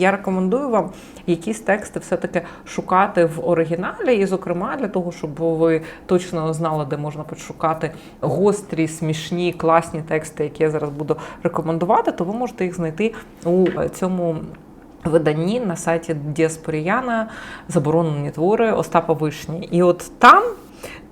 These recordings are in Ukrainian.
Я рекомендую вам якісь тексти все-таки шукати в оригіналі, і, зокрема, для того, щоб ви точно знали, де можна пошукати гострі, смішні, класні тексти, які я зараз буду рекомендувати, то ви можете їх знайти у цьому. Виданні на сайті Діаспоріяна заборонені твори Остапа Вишні. І от там,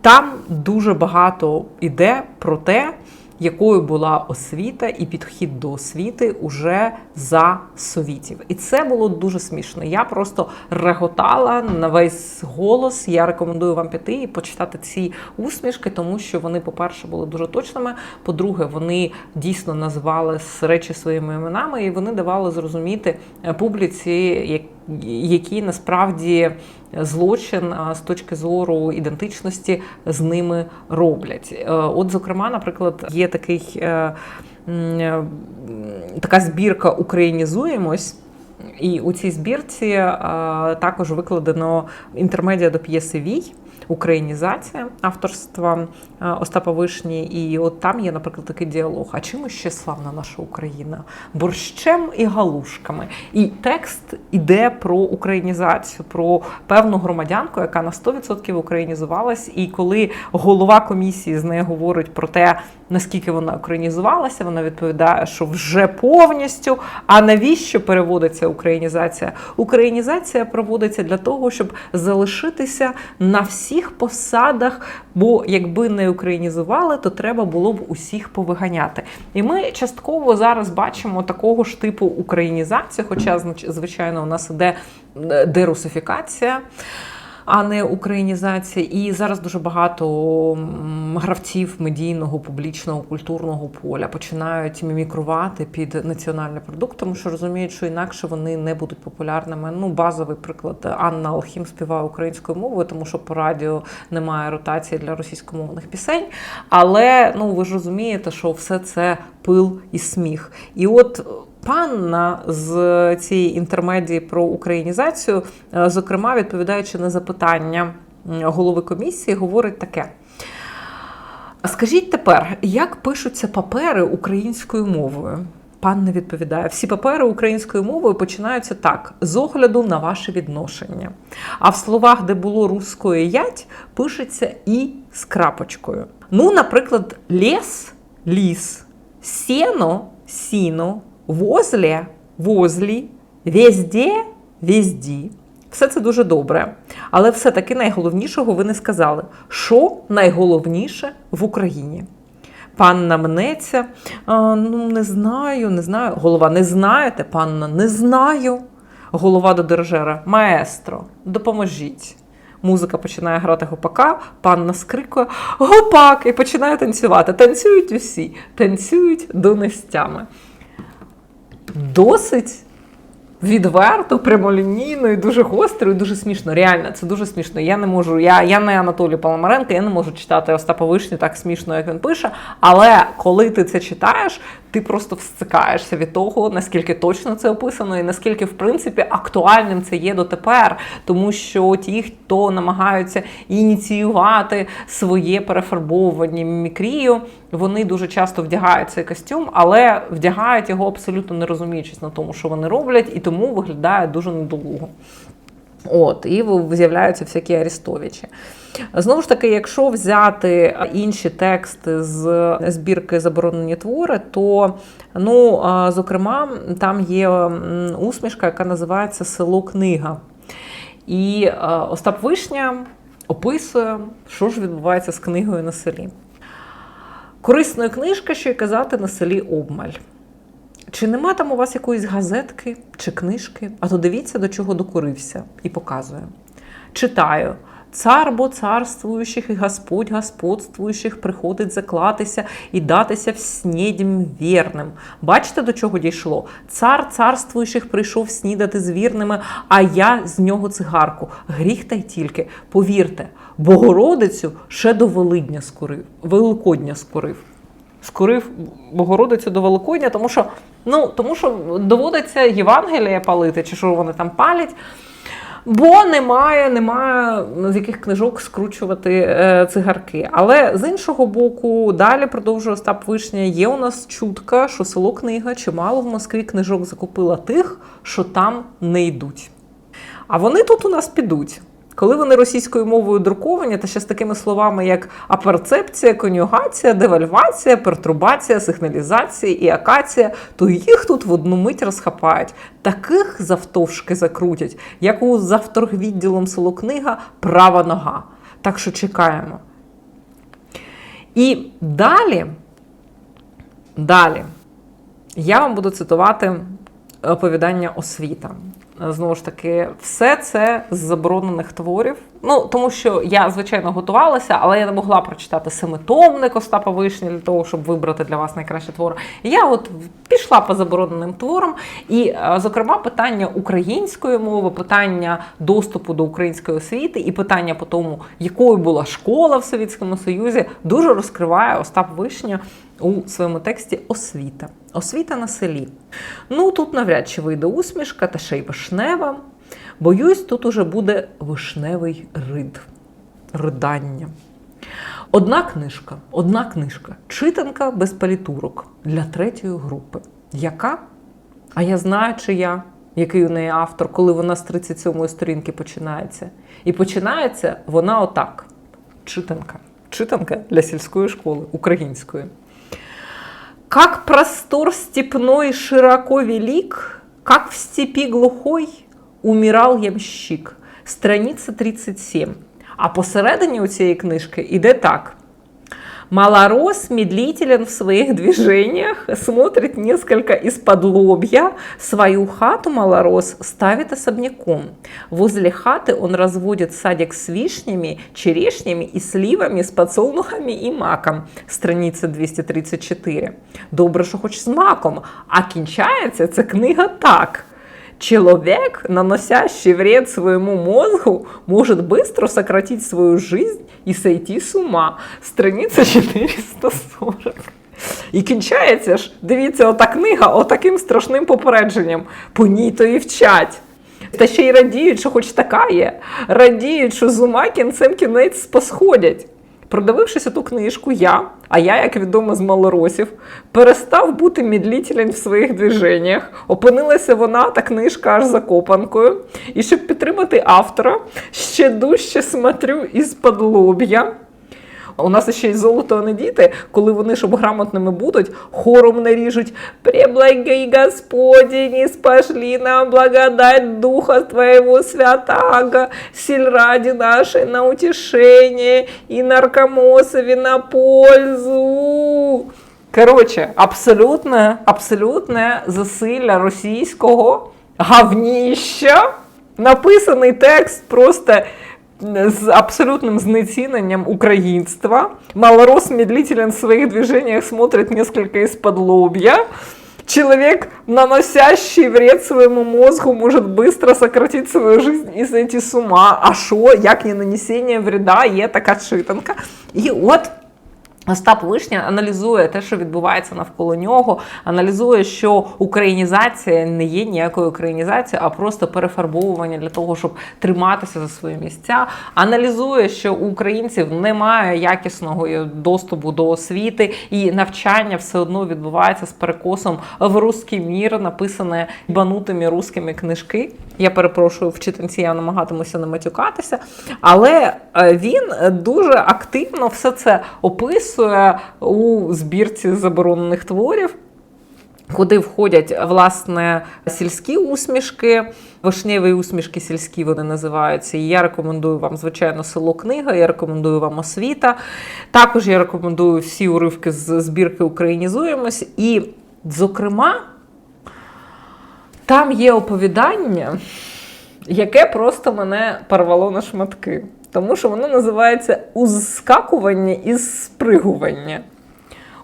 там дуже багато іде про те, якою була освіта і підхід до освіти уже за совітів. І це було дуже смішно. Я просто реготала на весь голос. Я рекомендую вам піти і почитати ці усмішки, тому що вони, по-перше, були дуже точними. По-друге, вони дійсно називали речі своїми іменами, і вони давали зрозуміти е, публіці, як який насправді злочин з точки зору ідентичності з ними роблять. Е, От, зокрема, наприклад, є такий е, е, така збірка Українізуємось. І у цій збірці а, також викладено інтермедіа до п'єси Вій. Українізація авторства е, Остапа Вишні, і от там є, наприклад, такий діалог. А чим ще славна наша Україна? Борщем і галушками. І текст іде про українізацію, про певну громадянку, яка на 100% українізувалась. І коли голова комісії з нею говорить про те, наскільки вона українізувалася, вона відповідає, що вже повністю. А навіщо переводиться українізація? Українізація проводиться для того, щоб залишитися на всіх посадах. Бо якби не українізували, то треба було б усіх повиганяти. І ми частково зараз бачимо такого ж типу українізацію, хоча, звичайно, у нас іде е, дерусифікація а не українізація. І зараз дуже багато гравців медійного, публічного, культурного поля починають мімікрувати під національний продукт, тому що розуміють, що інакше вони не будуть популярними. Ну, базовий приклад Анна Алхім співає українською мовою, тому що по радіо немає ротації для російськомовних пісень. Але ну ви ж розумієте, що все це пил і сміх. І от панна з цієї інтермедії про українізацію, е, зокрема, відповідаючи на запитання голови комісії, говорить таке. Скажіть тепер, як пишуться папери українською мовою? Панна відповідає: всі папери українською мовою починаються так: з огляду на ваше відношення. А в словах, де було руською ять, пишеться і з крапочкою. Ну, наприклад, ліс ліс, сіно сіно, возле, возлі, везде, везді. Все це дуже добре. Але все-таки найголовнішого ви не сказали. Що найголовніше в Україні? Панна мнеться, а, ну не знаю, не знаю. Голова, не знаєте, панна, не знаю. Голова до дирижера, маестро, допоможіть. Музика починає грати гопака, панна скрикує гопак і починає танцювати. Танцюють усі, танцюють донестями досить відверто, прямолінійно і дуже гостро, і дуже смішно. Реально, це дуже смішно. Я не можу. Я я не Анатолій Паламаренко, я не можу читати Остапа Вишні так смішно, як він пише. Але коли ти це читаєш, ти просто встикаєшся від того, наскільки точно це описано, і наскільки, в принципі, актуальним це є дотепер. Тому що ті, хто намагаються ініціювати своє перефарбовування мімікрію, вони дуже часто вдягають цей костюм, але вдягають його абсолютно не розуміючись на тому, що вони роблять, і тому виглядає дуже недолуго. От, і з'являються всякі Арістовичі. Знову ж таки, якщо взяти інші тексти з збірки Заборонені твори, то, ну, зокрема, там є усмішка, яка називається Село Книга. І Остап Вишня описує, що ж відбувається з книгою на селі. Корисної книжки, що й казати на селі обмаль. Чи нема там у вас якоїсь газетки чи книжки? А то дивіться, до чого докурився, і показує. Читаю. Цар бо царствуючих і Господь господствуючих приходить заклатися і датися снідім вірним. Бачите, до чого дійшло? Цар царствуючих прийшов снідати з вірними, а я з нього цигарку. Гріх та й тільки. Повірте, Богородицю ще до Великодня скорив. Великодня скорив. Скорив Богородицю до Великодня, тому що ну, тому що доводиться Євангелія палити, чи що вони там палять. Бо немає, немає з яких книжок скручувати е, цигарки. Але з іншого боку, далі продовжує Остап Вишня. Є у нас чутка, що село книга чимало в Москві книжок закупила тих, що там не йдуть. А вони тут у нас підуть. Коли вони російською мовою друковані, та ще з такими словами, як аперцепція, конюгація, девальвація, пертурбація, сигналізація і акація, то їх тут в одну мить розхапають. Таких завтовшки закрутять, як у завторгвідділом село книга права нога. Так що чекаємо. І далі, далі, я вам буду цитувати оповідання освіта. Знову ж таки, все це з заборонених творів. Ну тому що я звичайно готувалася, але я не могла прочитати семитомник Остапа Вишні для того, щоб вибрати для вас найкраще твори. І я от пішла по забороненим творам, і, зокрема, питання української мови, питання доступу до української освіти, і питання по тому, якою була школа в Совєтському Союзі, дуже розкриває Остап Вишня у своєму тексті освіта. Освіта на селі. Ну тут навряд чи вийде усмішка, та ще й вишнева. Боюсь, тут уже буде вишневий рид, ридання. Одна книжка, одна книжка, читанка без палітурок для третьої групи. Яка? А я знаю, чи я, який у неї автор, коли вона з 37-ї сторінки починається. І починається вона отак: читанка. Читанка для сільської школи української. Как простор степной широко велик, как в степи глухой умирал ямщик. Страниця 37. А посередині у цієї книжки іде так. Малорос медлителен в своих движениях, смотрит несколько из-под лобья. Свою хату малорос ставит особняком. Возле хаты он разводит садик с вишнями, черешнями и сливами, с подсолнухами и маком. Страниця 234. Добре, що хоч з маком. А кінчається ця книга так. Человек, наносящий вред своему мозгу, может быстро сократить свою жизнь и сойти с ума. Страниця 440. І кінчається ж, дивіться, ота книга отаким страшним попередженням. По ній то і вчать. Та ще й радіють, що хоч така є. Радіють, що з ума кінцем кінець посходять. Продивившися ту книжку, я, а я, як відомо з малоросів, перестав бути мідлітелем в своїх движеннях. Опинилася вона та книжка аж закопанкою. І щоб підтримати автора, ще дужче смотрю із-под лоб'я. У нас ще й золото не діти, коли вони, щоб грамотними будуть, хором не ріжуть «Преблагий Господи, спошли нам благодать Духа Твоего Святаго, сільраді нашей на утешение і наркомосові на пользу». Коротше, абсолютне, абсолютне засилля російського гавніща. Написаний текст просто з абсолютным знеціненням українства. Малорос медлителен в своих движениях смотрит несколько из-под лобья. Человек, наносящий вред своему мозгу, может быстро сократить свою жизнь и зайти с ума. А що, як не нанесение вреда, є така читанка. І от Остап Вишня аналізує те, що відбувається навколо нього, аналізує, що українізація не є ніякою українізацією, а просто перефарбовування для того, щоб триматися за свої місця. Аналізує, що у українців немає якісного доступу до освіти, і навчання все одно відбувається з перекосом в русський мір, написане банутими русскими книжки. Я перепрошую, в читанці я намагатимуся не матюкатися, але е, він дуже активно все це описує у збірці заборонених творів. Куди входять власне сільські усмішки, вишневі усмішки сільські вони називаються. І я рекомендую вам, звичайно, село книга, я рекомендую вам освіта. Також я рекомендую всі уривки з збірки Українізуємось. І, зокрема, там є оповідання, яке просто мене порвало на шматки. Тому що воно називається ускакування і спригування.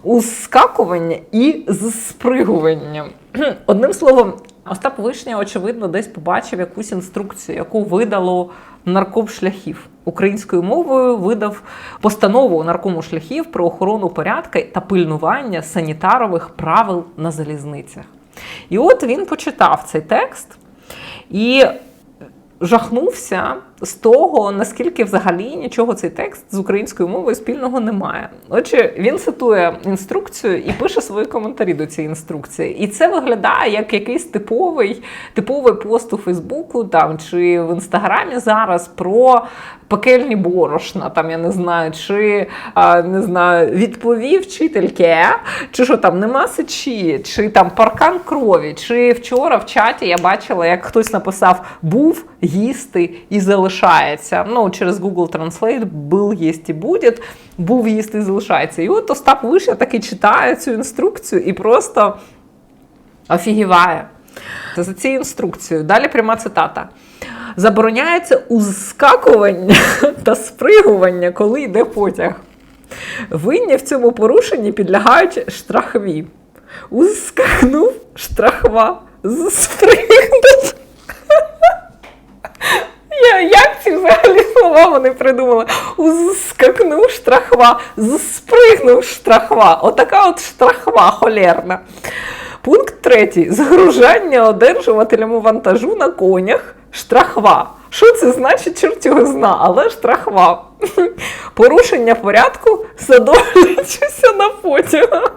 Ускакування і спригування. Одним словом, Остап Вишня, очевидно, десь побачив якусь інструкцію, яку видало нарком шляхів. Українською мовою видав постанову наркому шляхів про охорону порядка та пильнування санітарових правил на залізницях. І от він почитав цей текст і жахнувся з того, наскільки взагалі нічого цей текст з українською мовою спільного немає. Отже, він цитує інструкцію і пише свої коментарі до цієї інструкції. І це виглядає як якийсь типовий, типовий пост у Фейсбуку там чи в інстаграмі зараз про пекельні борошна, там я не знаю, чи не знаю, відповів вчительки, чи що там нема сечі, чи там паркан крові, чи вчора в чаті я бачила, як хтось написав був їсти і залишається. Ну, через Google Translate був їсти буде, був їсти і залишається. І от Остап Вишня таки читає цю інструкцію і просто офігіває. За цією інструкцією. Далі пряма цитата. Забороняється ускакування та спригування, коли йде потяг. Винні в цьому порушенні підлягають штрафові. Ускакнув штрафва, спригнув. Як ці взагалі слова вони придумали? Ускакнув штрафва, спригнув штрафва. Отака от штрафва холерна. Пункт третій. Загружання одержувателям вантажу на конях штрафва. Що це значить, чорт його зна, але штрафва. Порушення порядку, садовлячися на потяг.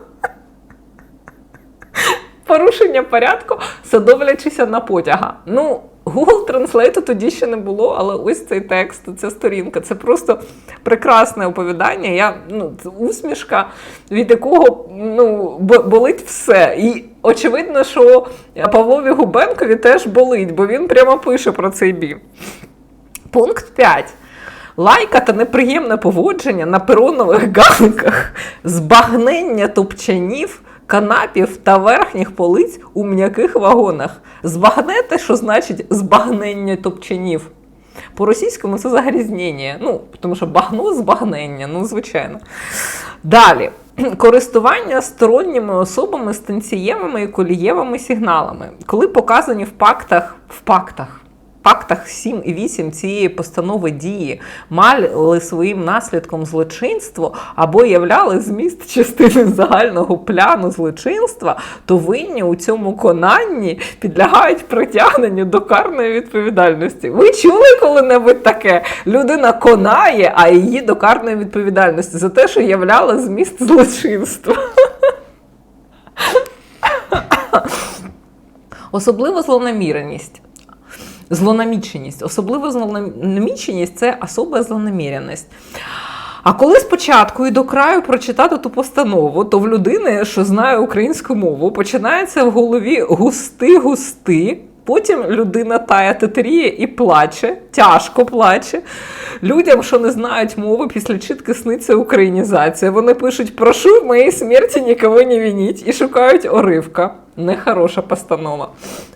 Порушення порядку, садовлячися на потяга. Ну, Google Translate тоді ще не було, але ось цей текст, ця сторінка це просто прекрасне оповідання. Я, ну, це усмішка, від якого ну, болить все. І очевидно, що Павлові Губенкові теж болить, бо він прямо пише про цей біль. Пункт 5. Лайка та неприємне поводження на перонових ганках, збагнення топчанів канапів та верхніх полиць у м'яких вагонах. Збагнете, що значить збагнення топчанів. По-російському це загрізнення. Ну, тому що багно збагнення, ну, звичайно. Далі. Користування сторонніми особами станцієвими і колієвими сигналами, коли показані в пактах, в пактах фактах 7 і 8 цієї постанови дії мали своїм наслідком злочинство або являли зміст частини загального пляну злочинства, то винні у цьому конанні підлягають притягненню до карної відповідальності. Ви чули коли-небудь таке? Людина конає, а її до карної відповідальності за те, що являла зміст злочинства. Особливо злонаміреність. Злонаміченість. Особливо злонаміченість це особа злонаміреність. А коли спочатку і до краю прочитати ту постанову, то в людини, що знає українську мову, починається в голові густи-густи. Потім людина тая тетеріє і плаче, тяжко плаче. Людям, що не знають мови, після чітки сниться українізація. Вони пишуть: прошу в моїй смерті нікого не вініть і шукають оривка. Нехороша постанова.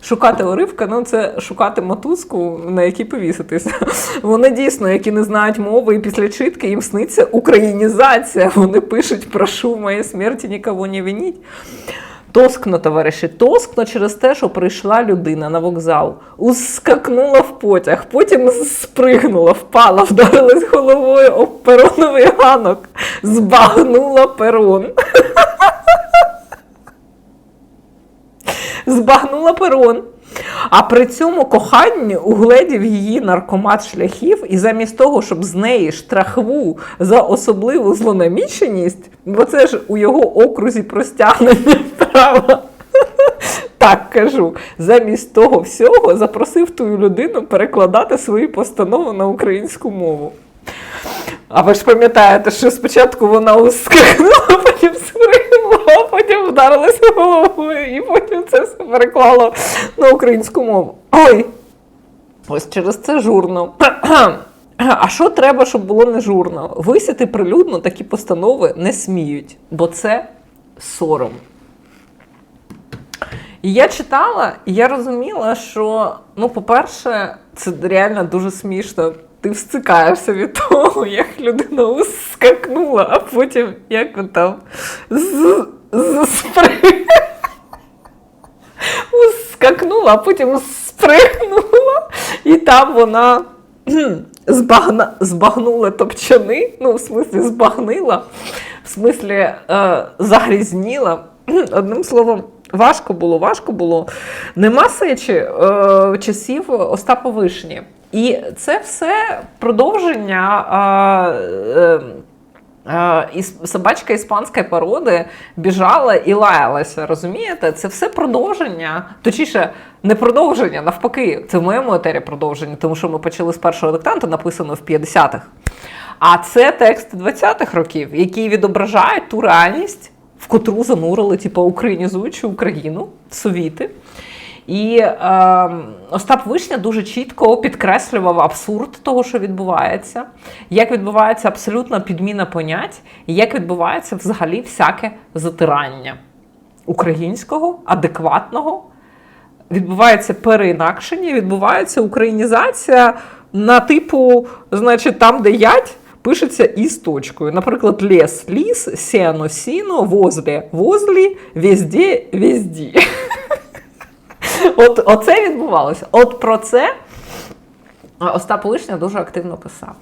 Шукати оривка, ну це шукати мотузку, на якій повіситися. Вони дійсно, які не знають мови, і після читки їм сниться українізація. Вони пишуть, прошу в моїй смерті нікого не вініть. Тоскно, товариші, тоскно через те, що прийшла людина на вокзал, ускакнула в потяг, потім спригнула, впала, вдарилась головою об пероновий ганок, збагнула перон. Збагнула перон. А при цьому коханні угледів її наркомат шляхів, і замість того, щоб з неї штрахву за особливу злонаміченість, бо це ж у його окрузі простягнення права. Так кажу, замість того всього запросив ту людину перекладати свої постанови на українську мову. А ви ж пам'ятаєте, що спочатку вона ускакнула, потім спригнула, а потім вдарилася головою, і потім це все переклало на українську мову. Ой! Ось через це журно. А що треба, щоб було не журно? Висіти прилюдно такі постанови не сміють, бо це сором. І я читала, і я розуміла, що, ну, по-перше, це реально дуже смішно ти встикаєшся від того, як людина ускакнула, а потім як він там спригнула, ускакнула, а потім спригнула, і там вона збагна, збагнула топчани, ну, в смислі, збагнила, в смислі, е, загрізніла. Одним словом, Важко було, важко було. Нема сечі е, часів Остапа Вишні. І це все продовження. Е, е, Е, Собачка іспанської породи біжала і лаялася, розумієте? Це все продовження, точніше, не продовження, навпаки, це в моєму етері продовження, тому що ми почали з першого диктанту, написано в 50-х. А це тексти 20-х років, які відображають ту реальність, в котру занурили, типу, українізуючи Україну, совіти. І е, Остап Вишня дуже чітко підкреслював абсурд того, що відбувається, як відбувається абсолютна підміна понять, і як відбувається взагалі всяке затирання українського, адекватного. Відбувається переінакшення, відбувається українізація на типу, значить, там, де ять, пишеться із точкою. Наприклад, лес, ліс, сіно сіно, возле, возлі, везде, везді. От оце відбувалося. От про це Остап Лишня дуже активно писав.